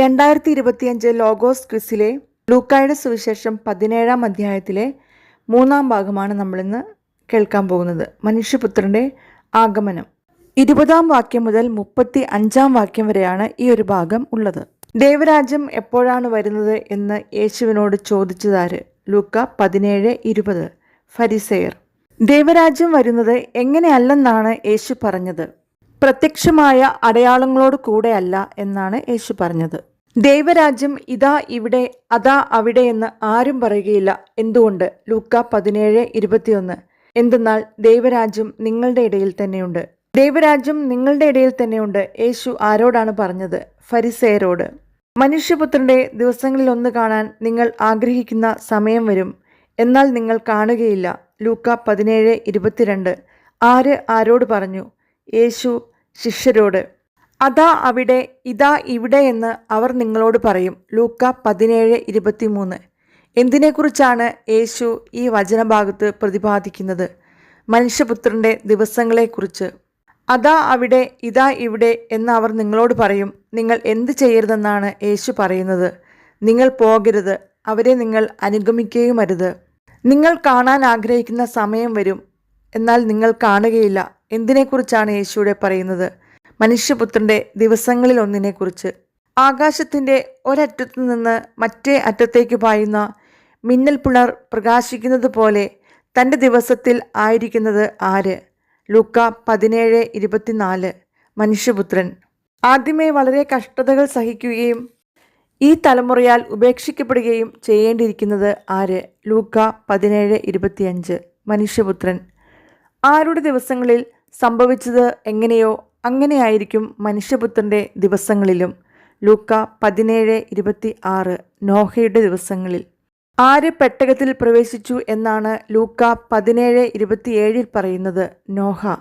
രണ്ടായിരത്തി ഇരുപത്തിയഞ്ച് ലോഗോസ് ക്വിസിലെ ലൂക്കായുടെ സുവിശേഷം പതിനേഴാം അധ്യായത്തിലെ മൂന്നാം ഭാഗമാണ് നമ്മളിന്ന് കേൾക്കാൻ പോകുന്നത്. മനുഷ്യപുത്രന്റെ ആഗമനം. ഇരുപതാം വാക്യം മുതൽ മുപ്പത്തി അഞ്ചാം വാക്യം വരെയാണ് ഈ ഒരു ഭാഗം ഉള്ളത്. ദേവരാജ്യം എപ്പോഴാണ് വരുന്നത് എന്ന് യേശുവിനോട് ചോദിച്ചതാര്? ലൂക്ക പതിനേഴ് ഇരുപത്. ഫരിസെയർ. ദേവരാജ്യം വരുന്നത് എങ്ങനെയല്ലെന്നാണ് യേശു പറഞ്ഞത്. പ്രത്യക്ഷമായ അടയാളങ്ങളോട് കൂടെയല്ല എന്നാണ് യേശു പറഞ്ഞത്. ദൈവരാജ്യം ഇതാ ഇവിടെ അതാ അവിടെ എന്ന് ആരും പറയുകയില്ല. എന്തുകൊണ്ട്? ലൂക്ക പതിനേഴ് ഇരുപത്തിയൊന്ന്. എന്തെന്നാൽ ദൈവരാജ്യം നിങ്ങളുടെ ഇടയിൽ തന്നെയുണ്ട്. ദൈവരാജ്യം നിങ്ങളുടെ ഇടയിൽ തന്നെയുണ്ട് യേശു ആരോടാണ് പറഞ്ഞത്? ഫരിസേരോട് മനുഷ്യപുത്രന്റെ ദിവസങ്ങളിൽ ഒന്ന് കാണാൻ നിങ്ങൾ ആഗ്രഹിക്കുന്ന സമയം വരും. എന്നാൽ നിങ്ങൾ കാണുകയില്ല. ലൂക്ക പതിനേഴ് ഇരുപത്തിരണ്ട്. ആര് ആരോട് പറഞ്ഞു? യേശു ശിഷ്യരോട്. അതാ അവിടെ ഇതാ ഇവിടെ എന്ന് അവർ നിങ്ങളോട് പറയും. ലൂക്ക പതിനേഴ് ഇരുപത്തിമൂന്ന്. എന്തിനെക്കുറിച്ചാണ് യേശു ഈ വചനഭാഗത്ത് പ്രതിപാദിക്കുന്നത്? മനുഷ്യപുത്രന്റെ ദിവസങ്ങളെക്കുറിച്ച്. അതാ അവിടെ ഇതാ ഇവിടെ എന്ന് അവർ നിങ്ങളോട് പറയും. നിങ്ങൾ എന്ത് ചെയ്യരുതെന്നാണ് യേശു പറയുന്നത്. നിങ്ങൾ പോകരുത് അവരെ നിങ്ങൾ അനുഗമിക്കുകയുമരുത്. നിങ്ങൾ കാണാൻ ആഗ്രഹിക്കുന്ന സമയം വരും എന്നാൽ നിങ്ങൾ കാണുകയില്ല. എന്തിനെക്കുറിച്ചാണ് യേശുവിടെ പറയുന്നത്? മനുഷ്യപുത്രന്റെ ദിവസങ്ങളിൽ ഒന്നിനെക്കുറിച്ച് ആകാശത്തിന്റെ ഒരറ്റത്തു നിന്ന് മറ്റേ അറ്റത്തേക്ക് പായുന്ന മിന്നൽ പുണർ പ്രകാശിക്കുന്നത് പോലെ തന്റെ ദിവസത്തിൽ ആയിരിക്കുന്നത് ആര്? ലൂക്ക പതിനേഴ് ഇരുപത്തിനാല്. മനുഷ്യപുത്രൻ. ആദ്യമേ വളരെ കഷ്ടതകൾ സഹിക്കുകയും ഈ തലമുറയാൽ ഉപേക്ഷിക്കപ്പെടുകയും ചെയ്യേണ്ടിയിരിക്കുന്നത് ആര്? ലൂക്ക പതിനേഴ് ഇരുപത്തിയഞ്ച്. മനുഷ്യപുത്രൻ. ആരുടെ ദിവസങ്ങളിൽ സംഭവിച്ചത് എങ്ങനെയോ അങ്ങനെയായിരിക്കും മനുഷ്യപുത്രന്റെ ദിവസങ്ങളിലും. ലൂക്ക പതിനേഴ് ഇരുപത്തി ആറ് നോഹയുടെ ദിവസങ്ങളിൽ. ആര് പെട്ടകത്തിൽ പ്രവേശിച്ചു എന്നാണ് ലൂക്ക പതിനേഴ് ഇരുപത്തിയേഴിൽ പറയുന്നത് നോഹ.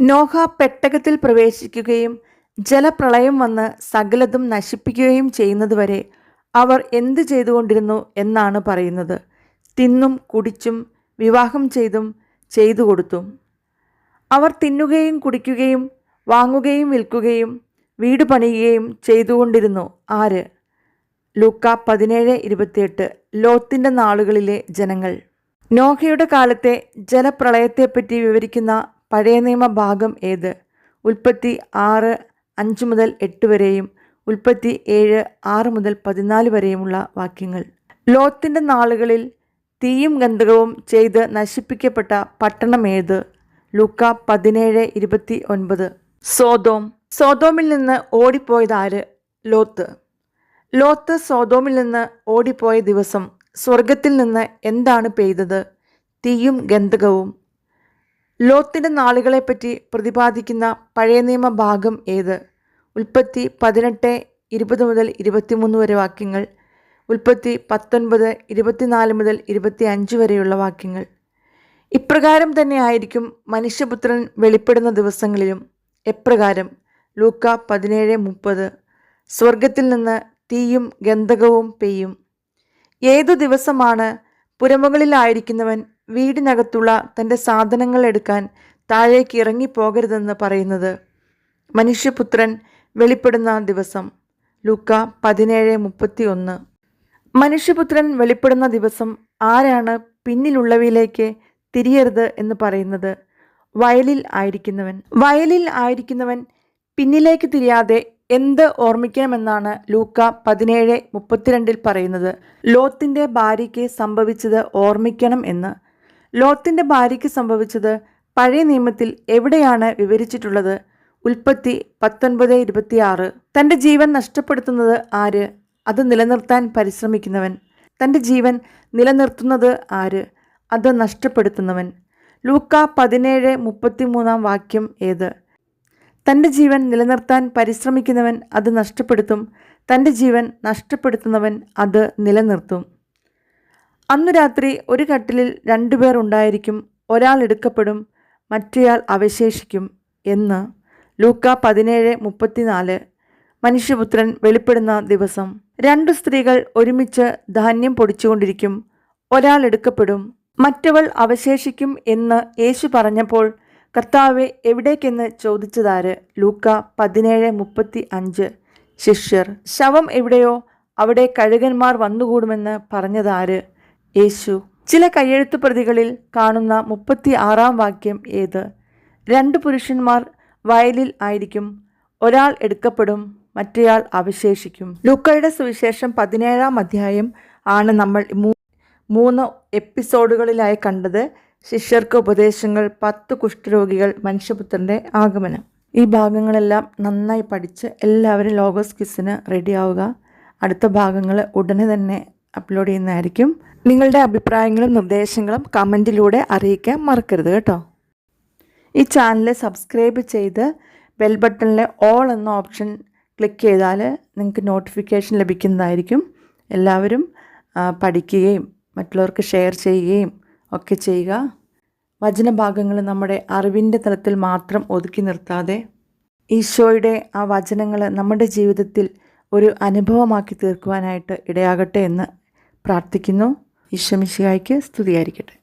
നോഹ പെട്ടകത്തിൽ പ്രവേശിക്കുകയും ജലപ്രളയം വന്ന് സകലതും നശിപ്പിക്കുകയും ചെയ്യുന്നതുവരെ അവർ എന്ത് ചെയ്തുകൊണ്ടിരുന്നു എന്നാണ് പറയുന്നത്. തിന്നും കുടിച്ചും വിവാഹം ചെയ്തും ചെയ്തു കൊടുത്തും. അവർ തിന്നുകയും കുടിക്കുകയും വാങ്ങുകയും വിൽക്കുകയും വീട് പണിയുകയും ചെയ്തുകൊണ്ടിരുന്നു. ആര്? ലൂക്ക പതിനേഴ് ഇരുപത്തിയെട്ട്. ലോത്തിന്റെ നാളുകളിലെ ജനങ്ങൾ. നോഹയുടെ കാലത്തെ ജലപ്രളയത്തെപ്പറ്റി വിവരിക്കുന്ന പഴയ നിയമ ഭാഗം ഏത്? ഉൽപ്പത്തി ആറ് അഞ്ച് മുതൽ എട്ട് വരെയും ഉൽപ്പത്തി ഏഴ് ആറ് മുതൽ പതിനാല് വരെയുമുള്ള വാക്യങ്ങൾ. ലോത്തിന്റെ നാളുകളിൽ തീയും ഗന്ധകവും ചെയ്ത് നശിപ്പിക്കപ്പെട്ട പട്ടണം ഏത്? ലൂക്ക പതിനേഴ് ഇരുപത്തി ഒൻപത്. സോതോം സോതോമിൽ നിന്ന് ഓടിപ്പോയതാര് ലോത്ത്. ലോത്ത് സോതോമിൽ നിന്ന് ഓടിപ്പോയ ദിവസം സ്വർഗത്തിൽ നിന്ന് എന്താണ് പെയ്തത്? തീയും ഗന്ധകവും. ലോത്തിന്റെ നാളുകളെപ്പറ്റി പ്രതിപാദിക്കുന്ന പഴയ നിയമ ഭാഗം ഏത്? ഉൽപ്പത്തി പതിനെട്ട് ഇരുപത് മുതൽ ഇരുപത്തിമൂന്ന് വരെ വാക്യങ്ങൾ. ഉൽപ്പത്തി പത്തൊൻപത് ഇരുപത്തിനാല് മുതൽ ഇരുപത്തി അഞ്ച് വരെയുള്ള വാക്യങ്ങൾ. ഇപ്രകാരം തന്നെ ആയിരിക്കും മനുഷ്യപുത്രൻ വെളിപ്പെടുന്ന ദിവസങ്ങളിലും എപ്രകാരം? ലൂക്ക പതിനേഴ് മുപ്പത്. സ്വർഗത്തിൽ നിന്ന് തീയും ഗന്ധകവും പെയ്യും. ഏതു ദിവസമാണ് പുരമുകളിലായിരിക്കുന്നവൻ വീടിനകത്തുള്ള തന്റെ സാധനങ്ങൾ എടുക്കാൻ താഴേക്ക് ഇറങ്ങിപ്പോകരുതെന്ന് പറയുന്നത്? മനുഷ്യപുത്രൻ വെളിപ്പെടുന്ന ദിവസം. ലൂക്ക പതിനേഴ് മുപ്പത്തി ഒന്ന് മനുഷ്യപുത്രൻ വെളിപ്പെടുന്ന ദിവസം ആരാണ് പിന്നിലുള്ളവയിലേക്ക് തിരിയരുത് എന്ന് പറയുന്നത്? വയലിൽ ആയിരിക്കുന്നവൻ. വയലിൽ ആയിരിക്കുന്നവൻ പിന്നിലേക്ക് തിരിയാതെ എന്ത് ഓർമ്മിക്കണമെന്നാണ് ലൂക്ക പതിനേഴ് മുപ്പത്തിരണ്ടിൽ പറയുന്നത്. ലോത്തിന്റെ ഭാര്യയ്ക്ക് സംഭവിച്ചത് ഓർമ്മിക്കണം എന്ന്. ലോത്തിന്റെ ഭാര്യയ്ക്ക് സംഭവിച്ചത് പഴയ നിയമത്തിൽ എവിടെയാണ് വിവരിച്ചിട്ടുള്ളത്? ഉൽപ്പത്തി പത്തൊൻപത് ഇരുപത്തിയാറ്. തന്റെ ജീവൻ നഷ്ടപ്പെടുത്തുന്നത് ആര്? അത് നിലനിർത്താൻ പരിശ്രമിക്കുന്നവൻ. തന്റെ ജീവൻ നിലനിർത്തുന്നത് ആര്? അത് നഷ്ടപ്പെടുത്തുന്നവൻ. ലൂക്ക പതിനേഴ് മുപ്പത്തിമൂന്നാം വാക്യം ഏത്? തന്റെ ജീവൻ നിലനിർത്താൻ പരിശ്രമിക്കുന്നവൻ അത് നഷ്ടപ്പെടുത്തും. തന്റെ ജീവൻ നഷ്ടപ്പെടുത്തുന്നവൻ അത് നിലനിർത്തും. അന്നു രാത്രി ഒരു കട്ടിലിൽ രണ്ടുപേർ ഉണ്ടായിരിക്കും. ഒരാൾ എടുക്കപ്പെടും മറ്റേയാൾ അവശേഷിക്കും എന്ന്. ലൂക്ക പതിനേഴ് മുപ്പത്തിനാല്. മനുഷ്യപുത്രൻ വെളിപ്പെടുന്ന ദിവസം. രണ്ടു സ്ത്രീകൾ ഒരുമിച്ച് ധാന്യം പൊടിച്ചുകൊണ്ടിരിക്കും. ഒരാൾ എടുക്കപ്പെടും മറ്റവൾ അവശേഷിക്കും എന്ന് യേശു പറഞ്ഞപ്പോൾ കർത്താവെ എവിടേക്കെന്ന് ചോദിച്ചതാര്? ലൂക്ക പതിനേഴ് മുപ്പത്തി അഞ്ച്. ശിഷ്യർ ശവം എവിടെയോ? അവിടെ കഴുകന്മാർ വന്നുകൂടുമെന്ന് പറഞ്ഞതാര്? യേശു ചില കയ്യെഴുത്ത് പ്രതികളിൽ കാണുന്ന മുപ്പത്തി ആറാം വാക്യം ഏത്? രണ്ട് പുരുഷന്മാർ വയലിൽ ആയിരിക്കും ഒരാൾ എടുക്കപ്പെടും മറ്റേയാൾ അവശേഷിക്കും. ലൂക്കയുടെ സുവിശേഷം പതിനേഴാം അധ്യായം ആണ് നമ്മൾ മൂന്ന് എപ്പിസോഡുകളിലായി കണ്ടത് ശിഷ്യർക്ക് ഉപദേശങ്ങൾ പത്ത് കുഷ്ഠരോഗികൾ മനുഷ്യപുത്രന്റെ ആഗമനം. ഈ ഭാഗങ്ങളെല്ലാം നന്നായി പഠിച്ച് എല്ലാവരും ലോഗോസ് ക്വിസിന് റെഡിയാവുക അടുത്ത ഭാഗങ്ങൾ ഉടനെ തന്നെ അപ്ലോഡ് ചെയ്യുന്നതായിരിക്കും. നിങ്ങളുടെ അഭിപ്രായങ്ങളും നിർദ്ദേശങ്ങളും കമന്റിലൂടെ അറിയിക്കാൻ മറക്കരുത് കേട്ടോ. ഈ ചാനൽ സബ്സ്ക്രൈബ് ചെയ്ത് ബെൽ ബട്ടണിലെ ഓൾ എന്ന ഓപ്ഷൻ ക്ലിക്ക് ചെയ്താൽ നിങ്ങൾക്ക് നോട്ടിഫിക്കേഷൻ ലഭിക്കുന്നതായിരിക്കും. എല്ലാവരും പഠിക്കുകയും മറ്റുള്ളവർക്ക് ഷെയർ ചെയ്യുകയും ഒക്കെ ചെയ്യുക. വചനഭാഗങ്ങൾ നമ്മുടെ അറിവിന്റെ തലത്തിൽ മാത്രം ഒതുക്കി നിർത്താതെ ഈശോയുടെ ആ വചനങ്ങൾ നമ്മുടെ ജീവിതത്തിൽ ഒരു അനുഭവമാക്കി തീർക്കുവാനായിട്ട് ഇടയാകട്ടെ എന്ന് പ്രാർത്ഥിക്കുന്നു. ഈശോ സ്തുതിയായിരിക്കട്ടെ.